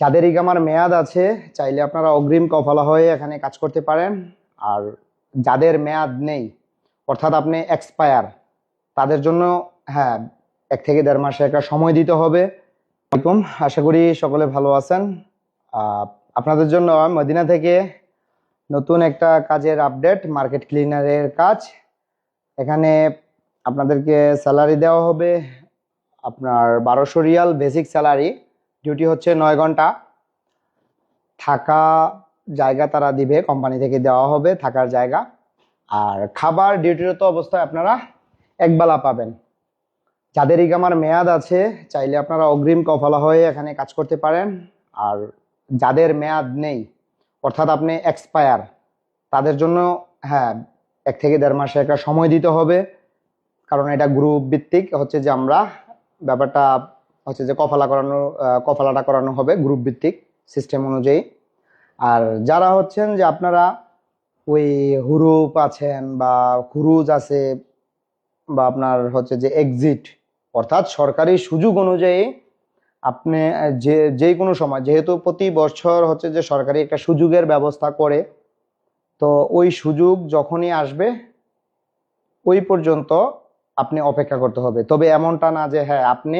যাদের ইকামার মেয়াদ আছে, চাইলে আপনারা অগ্রিম কফলা হয়ে এখানে কাজ করতে পারেন। আর যাদের মেয়াদ নেই, অর্থাৎ আপনি এক্সপায়ার তাদের জন্য হ্যাঁ এক থেকে দেড় মাসে একটা সময় দিতে হবে। আসসালামাইকুম আশা করি সকলে ভালো আছেন। আপনাদের জন্য মদিনা থেকে নতুন একটা কাজের আপডেট মার্কেট ক্লিনারের কাজ। এখানে আপনাদেরকে স্যালারি দেওয়া হবে আপনার বারোশো রিয়াল বেসিক স্যালারি ডিউটি হচ্ছে নয় ঘণ্টা। থাকা জায়গা তারা দিবে কোম্পানি থেকে দেওয়া হবে থাকার জায়গা। আর খাবার ডিউটিরত অবস্থায় আপনারা একবেলা পাবেন। যাদের ইকামার মেয়াদ আছে, চাইলে আপনারা অগ্রিম কফলা হয়ে এখানে কাজ করতে পারেন। আর যাদের মেয়াদ নেই, অর্থাৎ আপনি এক্সপায়ার তাদের জন্য হ্যাঁ এক থেকে দেড় মাসে একটা সময় দিতে হবে। কারণ এটা গ্রুপ ভিত্তিক, হচ্ছে যে আমরা ব্যাপারটা হচ্ছে যে কফালা করানো কফালাটা করানো হবে গ্রুপ ভিত্তিক সিস্টেম অনুযায়ী। আর যারা হচ্ছেন যে আপনারা ওই হুরুপ আছেন বা খুরুজ আছে বা আপনার হচ্ছে যে এক্সিট অর্থাৎ সরকারি সুযোগ অনুযায়ী আপনি যে যে কোনো সময়, যেহেতু প্রতি বছর হচ্ছে যে সরকারি একটা সুযোগের ব্যবস্থা করে, তো ওই সুযোগ যখনই আসবে, ওই পর্যন্ত আপনি অপেক্ষা করতে হবে। তবে এমনটা না যে হ্যাঁ আপনি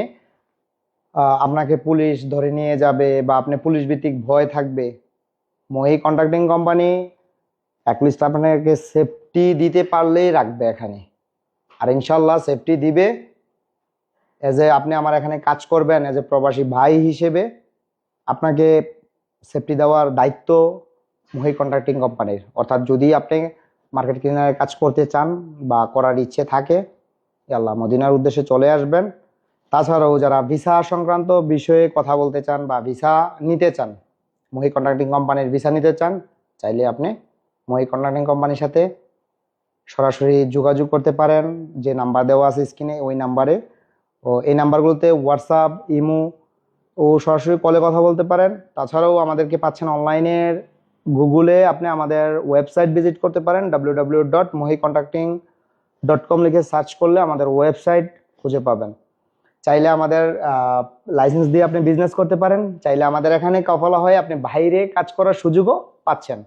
আপনাকে পুলিশ ধরে নিয়ে যাবে বা আপনি পুলিশ ভিত্তিক ভয় থাকবে মহি কন্ট্রাক্টিং কোম্পানি অ্যাটলিস্ট আপনাকে সেফটি দিতে পারলেই রাখবে এখানে। আর ইনশাল্লাহ সেফটি দিবে। এজ এ আপনি আমার এখানে কাজ করবেন এজ এ প্রবাসী ভাই হিসেবে আপনাকে সেফটি দেওয়ার দায়িত্ব মহি কন্ট্রাক্টিং কোম্পানির অর্থাৎ যদি আপনি মার্কেট ক্লিনারের কাজ করতে চান বা করার ইচ্ছে থাকে আল্লাহ মদিনার উদ্দেশ্যে চলে আসবেন। তাছাড়াও যারা ভিসা সংক্রান্ত বিষয়ে কথা বলতে চান বা ভিসা নিতে চান মহি কন্ট্রাক্টিং কোম্পানির ভিসা নিতে চান, চাইলে আপনি মহি কন্ট্রাক্টিং কোম্পানির সাথে সরাসরি যোগাযোগ করতে পারেন। যে নাম্বার দেওয়া আছে স্ক্রিনে, ওই নাম্বারে। ও এই নাম্বারগুলোতে হোয়াটসঅ্যাপ ইমো ও সরাসরি কলে কথা বলতে পারেন। তাছাড়াও আমাদেরকে পাচ্ছেন অনলাইনের গুগলে আপনি আমাদের ওয়েবসাইট ভিজিট করতে পারেন W W dot Mahi contracting dot com লিখে সার্চ করলে আমাদের ওয়েবসাইট খুঁজে পাবেন। চাইলে আমাদের লাইসেন্স দিয়ে আপনি বিজনেস করতে পারেন। চাইলে আমাদের এখানে কফলা হয়ে আপনি বাইরে কাজ করার সুযোগও পাচ্ছেন।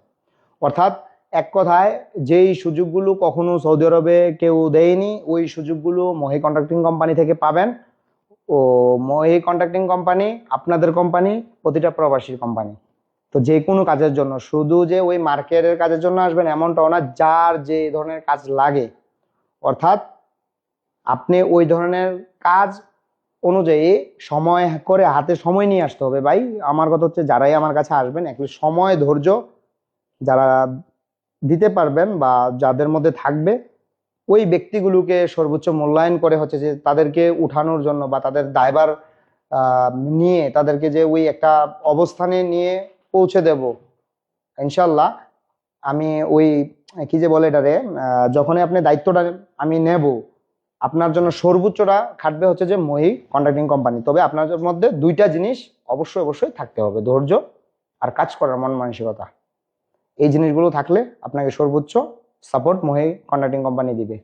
অর্থাৎ এক কথায় যেই সুযোগগুলো কখনো সৌদি আরবে কেউ দেয়নি, ওই সুযোগগুলো মহি কন্ট্রাক্টিং কোম্পানি থেকে পাবেন। ও মহি কন্ট্রাক্টিং কোম্পানি আপনাদের কোম্পানি প্রতিটা প্রবাসীর কোম্পানি তো যে কোনো কাজের জন্য, শুধু যে ওই মার্কেটের কাজের জন্য আসবেন এমনটাও না, যার যে ধরনের কাজ লাগে। অর্থাৎ আপনি ওই ধরনের কাজ অনুযায়ী সময় করে হাতে সময় নিয়ে আসতে হবে। ভাই আমার কথা হচ্ছে যারাই আমার কাছে আসবেন একটু সময় ধৈর্য যারা দিতে পারবেন বা যাদের মধ্যে থাকবে ওই ব্যক্তিগুলোকে সর্বোচ্চ মূল্যায়ন করে হচ্ছে যে তাদেরকে উঠানোর জন্য বা তাদের দায়ভার আহ, নিয়ে তাদেরকে যে ওই একটা অবস্থানে নিয়ে পৌঁছে দেব। ইনশাল্লাহ আমি ওই কি যে বলে এটারে যখনই আপনি দায়িত্বটা আমি নেব আপনার জন্য সর্বোচ্চটা খাটবে হচ্ছে যে মহি কন্ট্রাক্টিং কোম্পানি তবে আপনার মধ্যে দুইটা জিনিস অবশ্যই অবশ্যই থাকতে হবে, ধৈর্য আর কাজ করার মন মানসিকতা। এই জিনিসগুলো থাকলে আপনাকে সর্বোচ্চ সাপোর্ট মহি কন্ট্রাক্টিং কোম্পানি দিবে।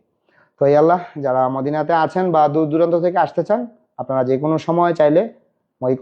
তো এই আল্লাহ, যারা মদিনাতে আছেন বা দূর দূরান্ত থেকে আসতে চান, আপনারা যে কোনো সময় চাইলে মহি